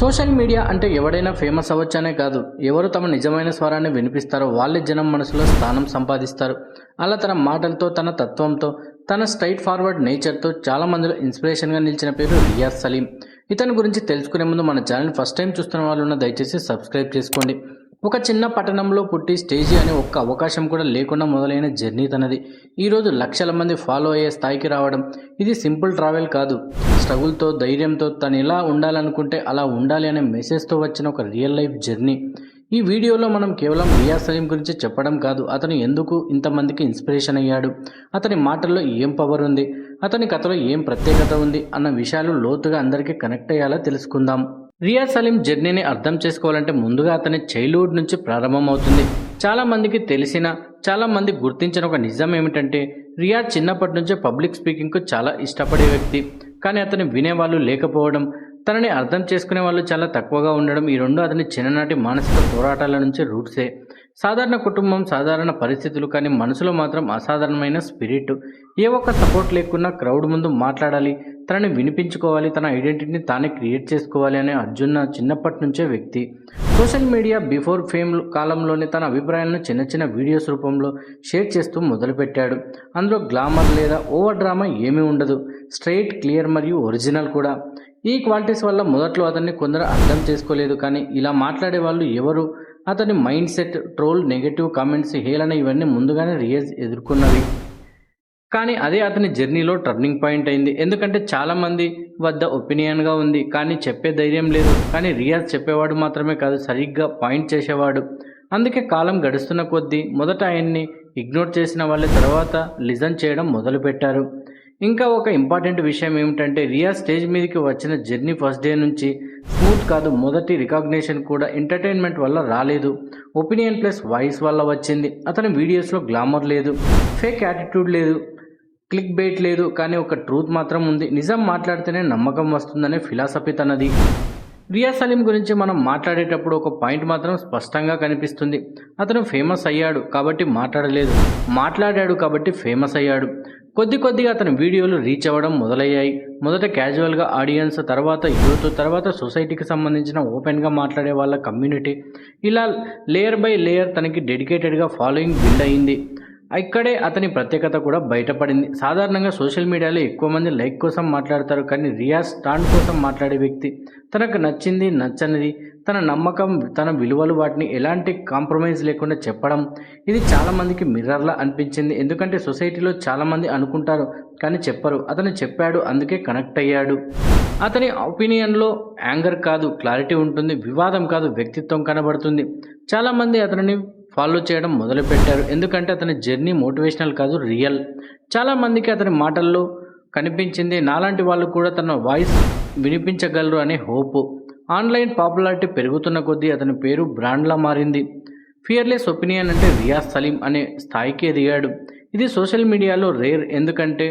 Social media అంటే ఎవడైనా famous అవ్వచ్చనే కాదు. ఎవరు తమ నిజమైన స్వరాన్ని వినిపిస్తారో వాళ్ళే జనం మనసులో స్థానం సంపాదిస్తారు. అలా తన మాటలతో తన తత్వంతో తన స్ట్రైట్ ఫార్వర్డ్ నేచర్తో చాలా మందిలో ఇన్స్పిరేషన్గా నిలిచిన పేరు రియాజ్ సలీం. ఇతని గురించి తెలుసుకునే ముందు మన ఛానల్ ఫస్ట్ టైం చూస్తున్న వాళ్ళు ఉన్న దయచేసి సబ్స్క్రైబ్ చేసుకోండి. ఒక చిన్న పట్టణంలో పుట్టి స్టేజీ అనే ఒక్క అవకాశం కూడా లేకుండా మొదలైన జర్నీ తనది. ఈరోజు లక్షల మంది ఫాలో అయ్యే స్థాయికి రావడం ఇది సింపుల్ ట్రావెల్ కాదు. స్ట్రగుల్తో ధైర్యంతో తను ఎలా ఉండాలనుకుంటే అలా ఉండాలి అనే మెసేజ్తో వచ్చిన ఒక రియల్ లైఫ్ జర్నీ. ఈ వీడియోలో మనం కేవలం రియా సలీం గురించి చెప్పడం కాదు అతను ఎందుకు ఇంతమందికి ఇన్స్పిరేషన్ అయ్యాడు అతని మాటల్లో ఏం పవర్ ఉంది అతని కథలో ఏం ప్రత్యేకత ఉంది అన్న విషయాలు లోతుగా అందరికీ కనెక్ట్ అయ్యేలా తెలుసుకుందాం. రియా సలీం జర్నీని అర్థం చేసుకోవాలంటే ముందుగా అతని చైల్డ్హుడ్ నుంచి ప్రారంభమవుతుంది. చాలా మందికి తెలిసిన చాలా మంది గుర్తించిన ఒక నిజం ఏమిటంటే రియా చిన్నప్పటి నుంచే పబ్లిక్ స్పీకింగ్కు చాలా ఇష్టపడే వ్యక్తి. కానీ అతని వినేవాళ్ళు లేకపోవడం తనని అర్థం చేసుకునే వాళ్ళు చాలా తక్కువగా ఉండడం ఈ రెండు అతని చిన్ననాటి మానసిక పోరాటాల నుంచి రూట్సే. సాధారణ కుటుంబం సాధారణ పరిస్థితులు కానీ మనసులో మాత్రం అసాధారణమైన స్పిరిట్. ఏ ఒక్క సపోర్ట్ లేకున్నా క్రౌడ్ ముందు మాట్లాడాలి తనని వినిపించుకోవాలి తన ఐడెంటిటీని తానే క్రియేట్ చేసుకోవాలి అనే అర్జున్ చిన్నప్పటి నుంచే వ్యక్తి. సోషల్ మీడియా బిఫోర్ ఫేమ్ కాలంలోనే తన అభిప్రాయాలను చిన్న చిన్న వీడియోస్ రూపంలో షేర్ చేస్తూ మొదలుపెట్టాడు. అందులో గ్లామర్ లేదా ఓవర్ డ్రామా ఏమీ ఉండదు. స్ట్రైట్ క్లియర్ మరియు ఒరిజినల్ కూడా. ఈ క్వాలిటీస్ వల్ల మొదట్లో అతన్ని కొందరు అర్థం చేసుకోలేదు కానీ ఇలా మాట్లాడే వాళ్ళు ఎవరు? అతని mindset troll negative comments హేళన ఇవన్నీ ముందుగానే రియజ్ ఎదుర్కొన్నవి. కానీ అదే అతని జర్నీలో టర్నింగ్ పాయింట్ అయింది. ఎందుకంటే చాలామంది వద్ద ఒపీనియన్గా ఉంది. కానీ చెప్పే ధైర్యం లేదు. కానీ రియాజ్ చెప్పేవాడు మాత్రమే కాదు సరిగ్గా పాయింట్ చేసేవాడు. అందుకే కాలం గడుస్తున్న కొద్దీ మొదట ఆయన్ని ఇగ్నోర్ చేసిన వాళ్ళ తర్వాత లిజన్ చేయడం మొదలుపెట్టారు. ఇంకా ఒక ఇంపార్టెంట్ విషయం ఏమిటంటే రియా స్టేజ్ మీదకి వచ్చిన జర్నీ ఫస్ట్ డే నుంచి స్మూత్ కాదు మొదటి రికగ్నేషన్ కూడా ఎంటర్టైన్మెంట్ వల్ల రాలేదు. ఒపీనియన్ ప్లస్ వాయిస్ వల్ల వచ్చింది. అతని వీడియోస్లో గ్లామర్ లేదు. ఫేక్ యాటిట్యూడ్ లేదు. క్లిక్ బెయిట్ లేదు కానీ ఒక ట్రూత్ మాత్రం ఉంది. నిజం మాట్లాడితేనే నమ్మకం వస్తుందనే ఫిలాసఫీ తనది. రియా సలీం గురించి మనం మాట్లాడేటప్పుడు ఒక పాయింట్ మాత్రం స్పష్టంగా కనిపిస్తుంది. అతను ఫేమస్ అయ్యాడు కాబట్టి మాట్లాడలేదు. మాట్లాడాడు కాబట్టి ఫేమస్ అయ్యాడు. కొద్ది కొద్దిగా అతని వీడియోలు రీచ్ అవ్వడం మొదలయ్యాయి. మొదట క్యాజువల్గా ఆడియన్స్ తర్వాత యూత్ తర్వాత సొసైటీకి సంబంధించిన ఓపెన్గా మాట్లాడే వాళ్ళ కమ్యూనిటీ. ఇలా లేయర్ బై లేయర్ తనకి డెడికేటెడ్గా ఫాలోయింగ్ బిల్డ్ అయింది. ఇక్కడే అతని ప్రత్యేకత కూడా బయటపడింది. సాధారణంగా సోషల్ మీడియాలో ఎక్కువ మంది లైక్ కోసం మాట్లాడతారు కానీ రియాజ్ స్టాండ్ కోసం మాట్లాడే వ్యక్తి తనకు నచ్చింది నచ్చనిది తన నమ్మకం తన విలువలు వాటిని ఎలాంటి కాంప్రమైజ్ లేకుండా చెప్పడం ఇది చాలామందికి మిర్రర్లా అనిపించింది. ఎందుకంటే సొసైటీలో చాలామంది అనుకుంటారు కానీ చెప్పరు. అతను చెప్పాడు అందుకే కనెక్ట్ అయ్యాడు. అతని ఒపీనియన్లో యాంగర్ కాదు క్లారిటీ ఉంటుంది వివాదం కాదు వ్యక్తిత్వం కనబడుతుంది. చాలామంది అతనిని ఫాలో చేయడం మొదలుపెట్టారు. ఎందుకంటే అతని జర్నీ మోటివేషనల్ కాదు రియల్. చాలామందికి అతని మాటల్లో కనిపించింది నాలాంటి వాళ్ళు కూడా తన వాయిస్ వినిపించగలరు అనే హోప్. ఆన్లైన్ పాపులారిటీ పెరుగుతున్న కొద్దీ అతని పేరు బ్రాండ్లా మారింది. ఫియర్లెస్ ఒపీనియన్ అంటే రియాజ్ సలీం అనే స్థాయికి ఎదిగాడు ఇది సోషల్ మీడియాలో రేర్ ఎందుకంటే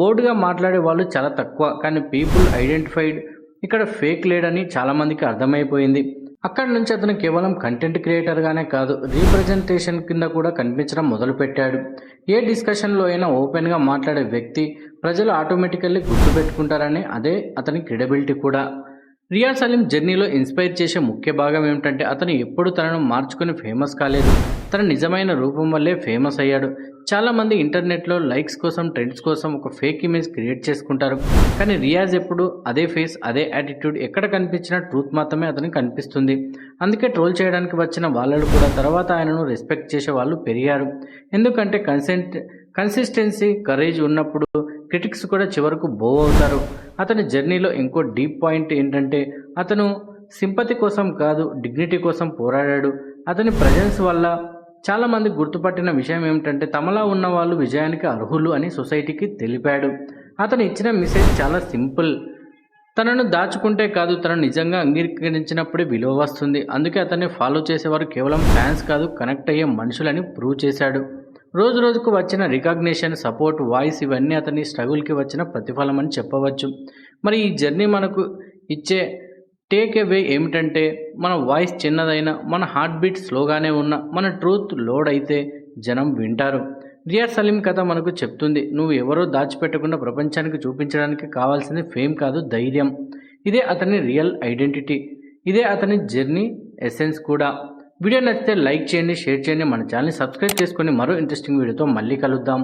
బోర్డుగా మాట్లాడే వాళ్ళు చాలా తక్కువ కానీ పీపుల్ ఐడెంటిఫైడ్. ఇక్కడ ఫేక్ లేడని చాలామందికి అర్థమైపోయింది. అక్కడి నుంచి అతను కేవలం కంటెంట్ క్రియేటర్గానే కాదు రీప్రజెంటేషన్ కింద కూడా కనిపించడం మొదలుపెట్టాడు. ఏ డిస్కషన్లో అయినా ఓపెన్గా మాట్లాడే వ్యక్తి ప్రజలు ఆటోమేటికల్లీ గుర్తుపెట్టుకుంటారని అదే అతని క్రెడిబిలిటీ కూడా. రియాజ్ సలీం జర్నీలో ఇన్స్పైర్ చేసే ముఖ్య భాగం ఏమిటంటే అతను ఎప్పుడు తనను మార్చుకుని ఫేమస్ కాలేదు. తన నిజమైన రూపం వల్లే ఫేమస్ అయ్యాడు. చాలామంది ఇంటర్నెట్లో లైక్స్ కోసం ట్రెండ్స్ కోసం ఒక ఫేక్ ఇమేజ్ క్రియేట్ చేసుకుంటారు. కానీ రియాజ్ ఎప్పుడు అదే ఫేస్ అదే యాటిట్యూడ్ ఎక్కడ కనిపించినా ట్రూత్ మాత్రమే అతనికి కనిపిస్తుంది. అందుకే ట్రోల్ చేయడానికి వచ్చిన వాళ్ళు కూడా తర్వాత ఆయనను రెస్పెక్ట్ చేసే వాళ్ళు పెరిగారు. ఎందుకంటే కన్సెంట్ కన్సిస్టెన్సీ కరేజ్ ఉన్నప్పుడు క్రిటిక్స్ కూడా చివరకు బో అవుతారు. అతని జర్నీలో ఇంకో డీప్ పాయింట్ ఏంటంటే అతను సింపతి కోసం కాదు డిగ్నిటీ కోసం పోరాడాడు. అతని ప్రజెన్స్ వల్ల చాలామంది గుర్తుపట్టిన విషయం ఏమిటంటే తమలా ఉన్న వాళ్ళు విజయానికి అర్హులు అని సొసైటీకి తెలిపాడు. అతను ఇచ్చిన మెసేజ్ చాలా సింపుల్. తనను దాచుకుంటే కాదు తను నిజంగా అంగీకరించినప్పుడే విలువ వస్తుంది. అందుకే అతన్ని ఫాలో చేసేవారు కేవలం ఫ్యాన్స్ కాదు కనెక్ట్ అయ్యే మనుషులని ప్రూవ్ చేశాడు. రోజు రోజుకు వచ్చిన రికగ్నిషన్ సపోర్ట్ వాయిస్ ఇవన్నీ అతని స్ట్రగుల్కి వచ్చిన ప్రతిఫలం అని చెప్పవచ్చు. మరి ఈ జర్నీ మనకు ఇచ్చే టేక్ అవే ఏమిటంటే మన వాయిస్ చిన్నదైనా మన హార్ట్ బీట్ స్లోగానే ఉన్న మన ట్రూత్ లోడ్ అయితే జనం వింటారు. రియాజ్ సలీం కథ మనకు చెప్తుంది నువ్వు ఎవరో దాచిపెట్టకుండా ప్రపంచానికి చూపించడానికి కావాల్సింది ఫేమ్ కాదు ధైర్యం. ఇదే అతని రియల్ ఐడెంటిటీ ఇదే అతని జర్నీ ఎసెన్స్ కూడా. వీడియో నచ్చితే లైక్ చేయండి షేర్ చేయండి మన ఛానల్ని సబ్స్క్రైబ్ చేసుకొని మరో ఇంట్రెస్టింగ్ వీడియోతో మళ్ళీ కలుద్దాం.